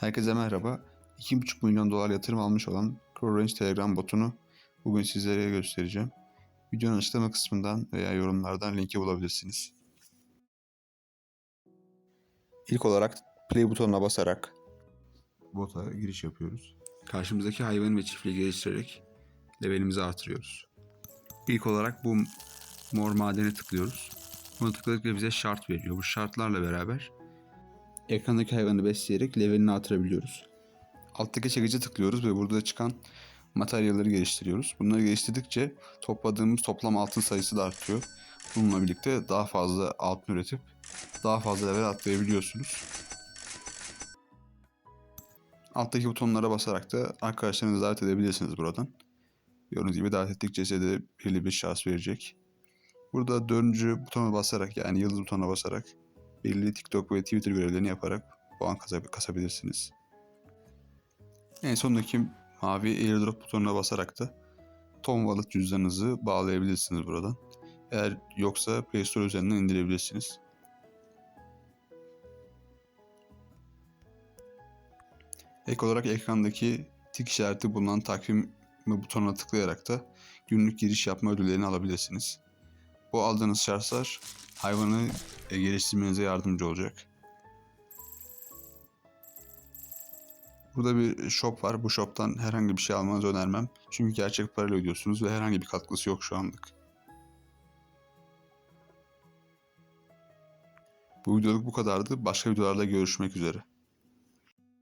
Herkese merhaba. 2,5 milyon dolar yatırım almış olan CrowRange Telegram botunu bugün sizlere göstereceğim. Videonun açıklama kısmından veya yorumlardan linki bulabilirsiniz. İlk olarak play butonuna basarak bota giriş yapıyoruz. Karşımızdaki hayvan ve çiftliği geliştirerek levelimizi artırıyoruz. İlk olarak bu mor madene tıklıyoruz. Buna tıkladıkça bize şart veriyor. Bu şartlarla beraber ekrandaki hayvanı besleyerek levelini artırabiliyoruz. Alttaki çekici tıklıyoruz ve burada çıkan materyalleri geliştiriyoruz. Bunları geliştirdikçe topladığımız toplam altın sayısı da artıyor. Bununla birlikte daha fazla altın üretip daha fazla level atlayabiliyorsunuz. Alttaki butonlara basarak da arkadaşlarınızı davet edebilirsiniz buradan. Gördüğünüz gibi davet ettikçe size de belirli bir şans verecek. Burada dördüncü butona basarak yani yıldız butonuna basarak belirli TikTok ve Twitter görevlerini yaparak puan kasa- kasabilirsiniz. En sondaki mavi airdrop butonuna basarak da Tom Wallet cüzdanınızı bağlayabilirsiniz buradan. Eğer yoksa Play Store üzerinden indirebilirsiniz. Ek olarak ekrandaki tik işareti bulunan takvim butonuna tıklayarak da günlük giriş yapma ödüllerini alabilirsiniz. Bu aldığınız şartlar hayvanı geliştirmenize yardımcı olacak. Burada bir shop var. Bu shop'tan herhangi bir şey almanızı önermem. Çünkü gerçek parayla ödüyorsunuz ve herhangi bir katkısı yok şu anlık. Bu videoluk bu kadardı. Başka videolarda görüşmek üzere.